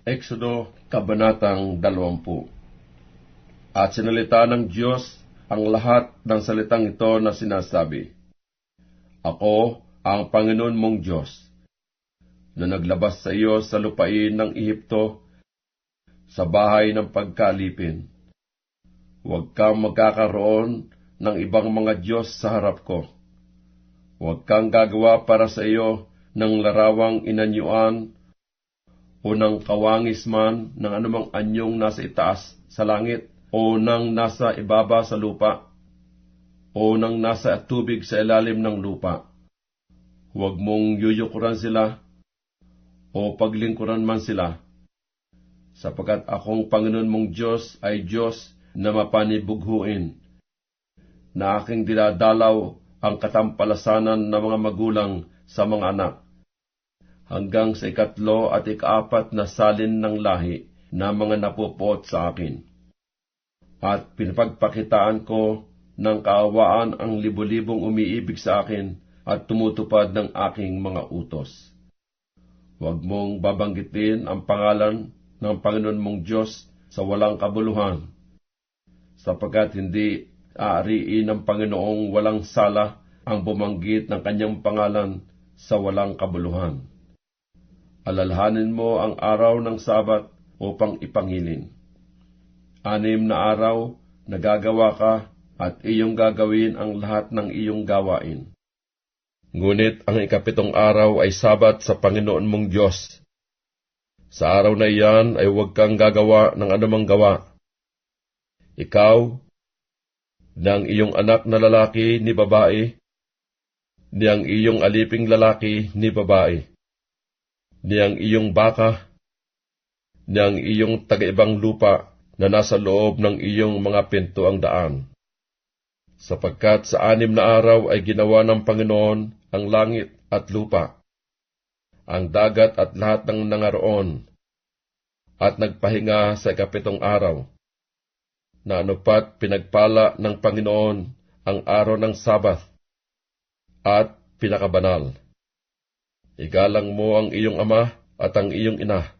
Exodo Kabanatang 20 At sinalita ng Diyos ang lahat ng salitang ito na sinasabi, Ako ang Panginoon mong Diyos, na naglabas sa iyo sa lupain ng Ehipto, sa bahay ng pagkalipin. Huwag kang magkakaroon ng ibang mga Diyos sa harap ko. Huwag kang gagawa para sa iyo ng larawang inanyuan o ng kawangis man ng anumang anyong nasa itaas sa langit o ng nasa ibaba sa lupa o ng nasa tubig sa ilalim ng lupa. Huwag mong yuyukuran sila o paglingkuran man sila, sapagkat akong Panginoon mong Diyos ay Diyos na mapanibughuin, na aking dinadalaw ang katampalasanan ng mga magulang sa mga anak, hanggang sa ikatlo at ikaapat na salin ng lahi na mga napupuot sa akin. At pinapagpakitaan ko ng kaawaan ang libo-libong umiibig sa akin at tumutupad ng aking mga utos. Huwag mong babanggitin ang pangalan ng Panginoon mong Diyos sa walang kabuluhan, sapagkat hindi aariin ng Panginoong walang sala ang bumanggit ng kanyang pangalan sa walang kabuluhan. Alalhanin mo ang araw ng Sabat upang ipangilin. Anim na araw, nagagawa ka at iyong gagawin ang lahat ng iyong gawain. Ngunit ang ikapitong araw ay sabat sa Panginoon mong Diyos. Sa araw na iyan ay huwag kang gagawa ng anumang gawa. Ikaw, ng iyong anak na lalaki ni babae, ni ang iyong aliping lalaki ni babae, ni ang iyong baka, ni ang iyong tagaibang lupa na nasa loob ng iyong mga pinto ang daan. Sapagkat sa anim na araw ay ginawa ng Panginoon ang langit at lupa, ang dagat at lahat ng nangaroon, at nagpahinga sa ikapitong araw, na anupat pinagpala ng Panginoon ang araw ng Sabath, at pinakabanal. Igalang mo ang iyong ama at ang iyong ina,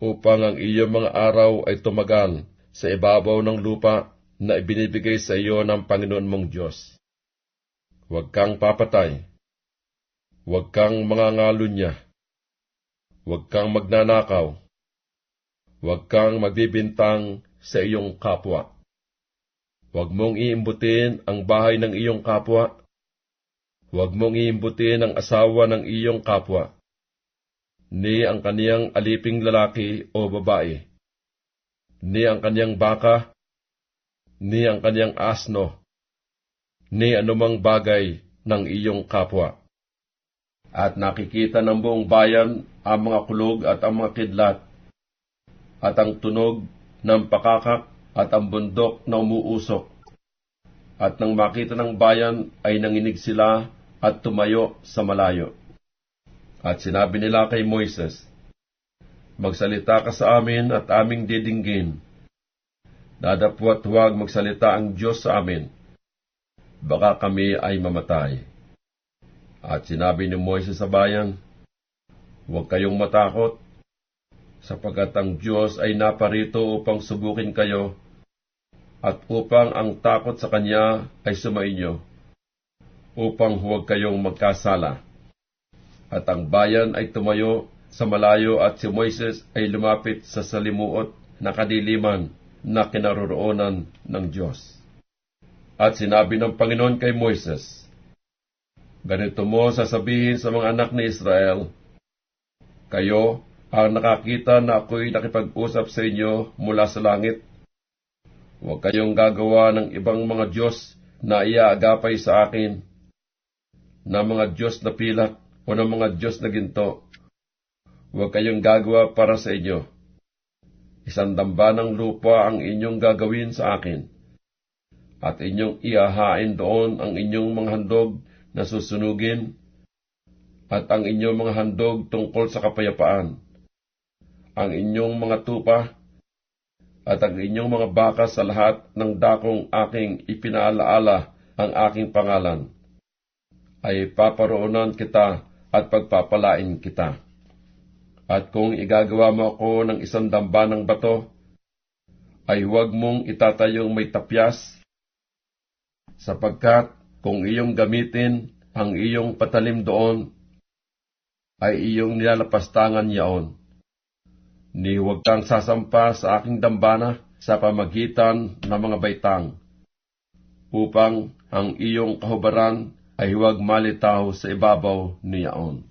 upang ang iyong mga araw ay tumagal sa ibabaw ng lupa na ibinibigay sa iyo ng Panginoon mong Diyos. Huwag kang papatay. Huwag kang mangangalunya. Huwag kang magnanakaw. Huwag kang magbibintang sa iyong kapwa. Huwag mong iimbutin ang bahay ng iyong kapwa. Huwag mong iimbutin ang asawa ng iyong kapwa, ni ang kaniyang aliping lalaki o babae, ni ang kaniyang baka, ni ang kaniyang asno, ni anumang bagay ng iyong kapwa. At nakikita ng buong bayan ang mga kulog at ang mga kidlat, at ang tunog ng pakakak at ang bundok na umuusok. At nang makita ng bayan ay nanginig sila at tumayo sa malayo. At sinabi nila kay Moises, Magsalita ka sa amin at aming didinggin. Dadapwat huwag magsalita ang Diyos sa amin. Baka kami ay mamatay. At sinabi ni Moises sa bayan, Huwag kayong matakot, sapagkat ang Diyos ay naparito upang subukin kayo, at upang ang takot sa Kanya ay sumainyo upang huwag kayong magkasala. At ang bayan ay tumayo sa malayo at si Moises ay lumapit sa salimuot na kadiliman na kinaroroonan ng Diyos. At sinabi ng Panginoon kay Moises, Ganito mo sasabihin sa mga anak ni Israel, Kayo ang nakakita na ako'y nakipag-usap sa inyo mula sa langit. Huwag kayong gagawa ng ibang mga Diyos na iaagapay sa akin na mga Diyos na pilak o ng mga Diyos na ginto. Huwag kayong gagawa para sa inyo. Isang damba ng lupa ang inyong gagawin sa akin, at inyong iahain doon ang inyong mga handog na susunugin, at ang inyong mga handog tungkol sa kapayapaan, ang inyong mga tupa, at ang inyong mga baka sa lahat ng dakong aking ipinaalaala ang aking pangalan ay paparoonan kita at pagpapalain kita. At kung igagawa mo ako ng isang damba ng bato, ay huwag mong itatayong may tapyas, sapagkat kung iyong gamitin ang iyong patalim doon, ay iyong nilalapastangan yaon. Ni huwag kang sasampa sa aking dambana sa pamagitan ng mga baitang, upang ang iyong kahubaran ay huwag malitaw sa ibabaw niyaon.